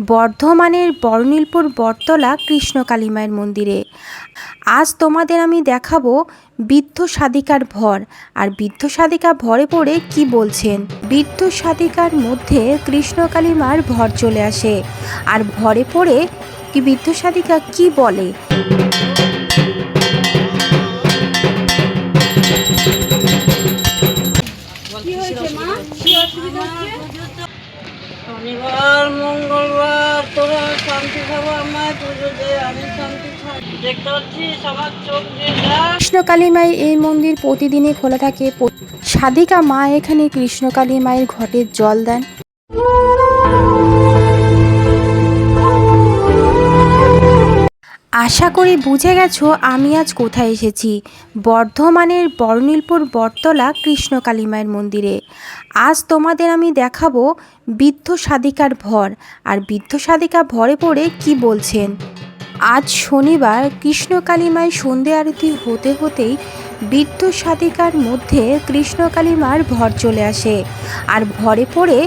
বর্ধমানের বর্ণিলপুর বটতলা কৃষ্ণকালী মায়ের মন্দিরে। আজ তোমাদের আমি দেখাবো বৃদ্ধ সাধিকার ভর। আর বৃদ্ধ সাধিকা ভরে পড়ে কি বলছেন? বৃদ্ধ সাধিকার মধ্যে কৃষ্ণকালী মার ভর চলে আসে। আর ভরে পড়ে কি বৃদ্ধ সাধিকা কি বলে? কি হয়েছে মা? কি অসুবিধা শনিবার, মঙ্গলবার, তোরা শান্তি খাব আমায় পুজো দে, আমি শান্তি কৃষ্ণকালী মায়ের এই মন্দির প্রতিদিনই খোলা থাকে। সাদিকা সাধিকা মা এখানে কৃষ্ণকালী মায়ের ঘটে জল দেন। আশা করি বুঝে গেছো আমি আজ কোথায় এসেছি। বর্ধমানের বর্ণিলপুর বটতলা কৃষ্ণকালী মায়ের মন্দিরে। আজ তোমাদের আমি দেখাবো বৃদ্ধ সাধিকার ভর। আর বৃদ্ধ সাধিকা ভরে পড়ে কি বলছেন? আজ শনিবার কৃষ্ণকালী মায়ের সন্ধে আরতি হতে হতেই বৃদ্ধ সাধিকার মধ্যে কৃষ্ণকালী মার ভর চলে আসে। আর ভরে পড়ে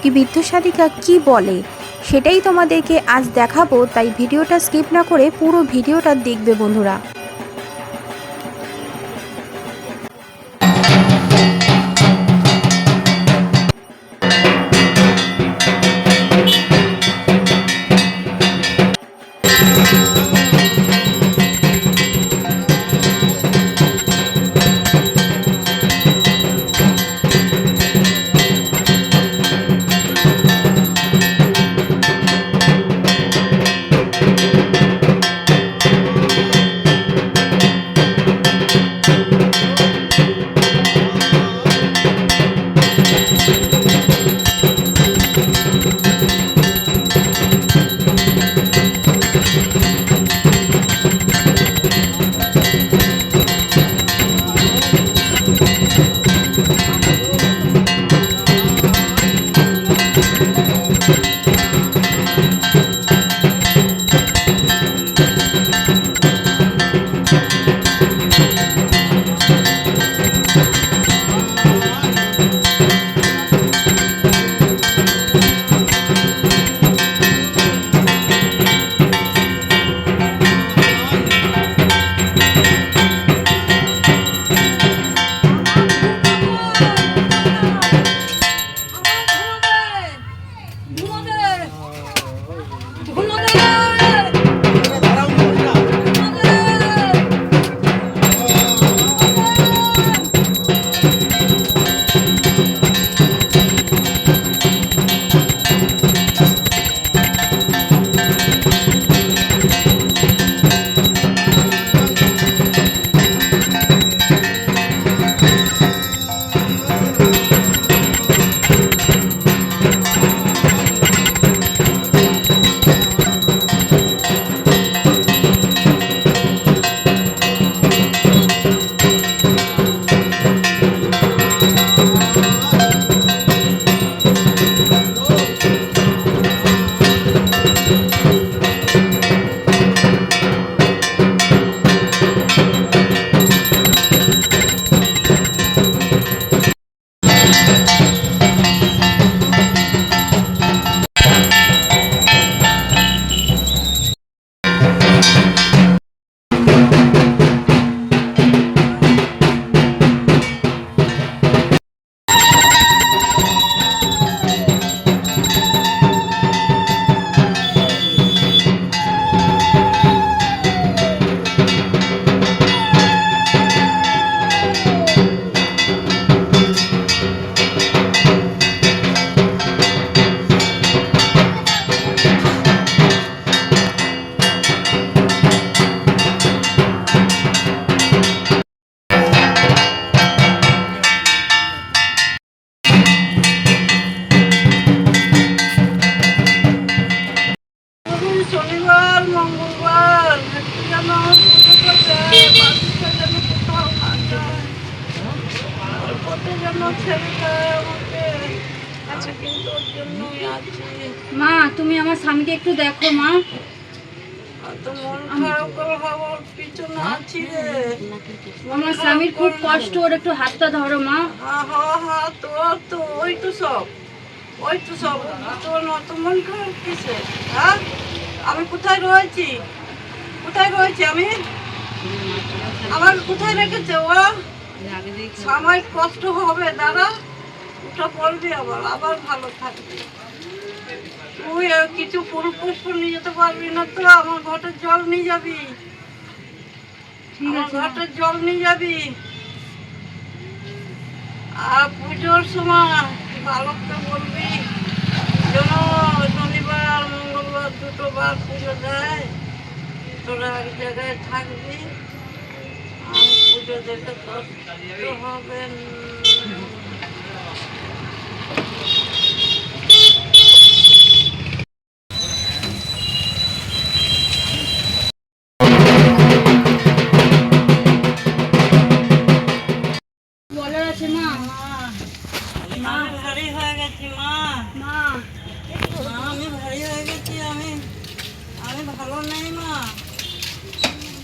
কি বৃদ্ধ সাধিকা কি বলে? সেটাই তোমাদেরকে আজ দেখাবো তাই ভিডিওটা স্কিপ না করে পুরো ভিডিওটা দেখবে বন্ধুরা। আমাকে আচ্ছা কিন্তু ওর জন্যই আছি মা তুমি আমার স্বামীকে একটু দেখো মা। তো মন খারাপ হওয়ার পিছনে আছি রে। আমার স্বামীর খুব কষ্ট ওর একটু হাতটা ধরো মা। তোর তো ওই তো সব ওই তো সব তোর অত মন খারাপ কিসে হ্যাঁ? আমি কোথায় রয়েছি? কোথায় রয়েছি আমি? আমার কোথায় রেখেছে ও সাময়িক কষ্ট হবে দাদা ওটা বলবি আবার আবার ভালো থাকবে। তুই কিছু ফুল পুষ্প নিয়ে যেতে পারবি না তো আমার ঘটের জল নিয়ে যাবি। ঠিক আমার। ঘটের জল নিয়ে যাবি। আর পুজোর সময় বালককে বলবি যেন শনিবার মঙ্গলবার দুটো বার পুজো দেয়। তোরা এক জায়গায় থাকবি। আর দেখে কষ্ট হবে ভালো নেই মা।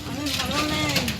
আমি ভালো নেই।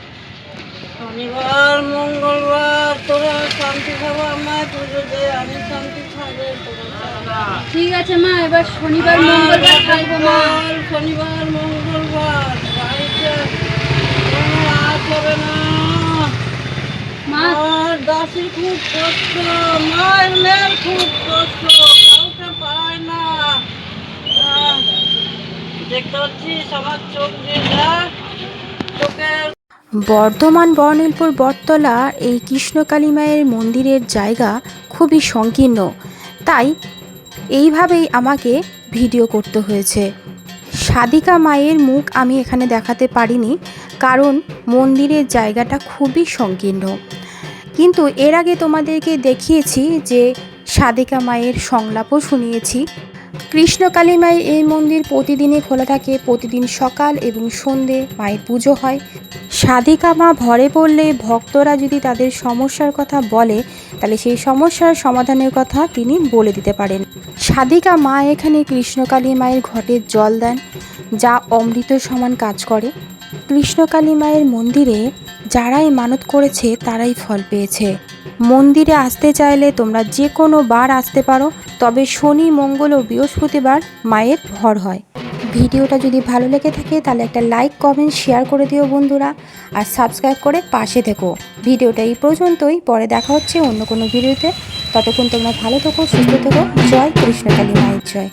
শনিবার মঙ্গলবার তোরা শান্তি খাব আমায় পুজো দে আমি শান্তি খাবে ঠিক আছে মা এবার শনিবার মঙ্গলবার থাকব মা। শনিবার মঙ্গলবার বাড়িতে আজ হবে না। আর দাসির খুব কষ্ট মায়ের মেয়ের খুব কষ্ট কাউকে পায় না। দেখতে পাচ্ছিস আমার চোখ দিয়ে যা চোখের বর্ধমান বর্ণিলপুর বটতলা এই কৃষ্ণকালী মায়ের মন্দিরের জায়গা খুবই সংকীর্ণ। তাই এইভাবেই আমাকে ভিডিও করতে হয়েছে। সাদিকা মায়ের মুখ আমি এখানে দেখাতে পারিনি, কারণ মন্দিরের জায়গাটা খুবই সংকীর্ণ। কিন্তু এর আগে তোমাদেরকে দেখিয়েছি যে সাদিকা মায়ের সংলাপও শুনিয়েছি। কৃষ্ণকালী মায়ের এই মন্দির প্রতিদিনই খোলা থাকে। প্রতিদিন সকাল এবং সন্ধে মায়ের পুজো হয়। সাধিকা মা ভরে পড়লে ভক্তরা যদি তাদের সমস্যার কথা বলে, তাহলে সেই সমস্যার সমাধানের কথা তিনি বলে দিতে পারেন। সাধিকা মা এখানে কৃষ্ণকালী মায়ের ঘটে জল দেন, যা অমৃত সমান কাজ করে। কৃষ্ণকালী মায়ের মন্দিরে যারাই মানত করেছে, তারাই ফল পেয়েছে। মন্দিরে আসতে চাইলে তোমরা যে কোনো বার আসতে পারো। তবে শনি, মঙ্গল ও বৃহস্পতিবার মায়ের ভর হয়। ভিডিওটা যদি ভালো লেগে থাকে, তাহলে একটা লাইক কমেন্ট শেয়ার করে দিও বন্ধুরা। আর সাবস্ক্রাইব করে পাশে থেকো। ভিডিওটা এই পর্যন্তই। পরে দেখা হচ্ছে অন্য কোনো ভিডিওতে। ততক্ষণ তোমরা ভালো থেকো, সুস্থ থেকো। জয় কৃষ্ণকালী মায়ের জয়।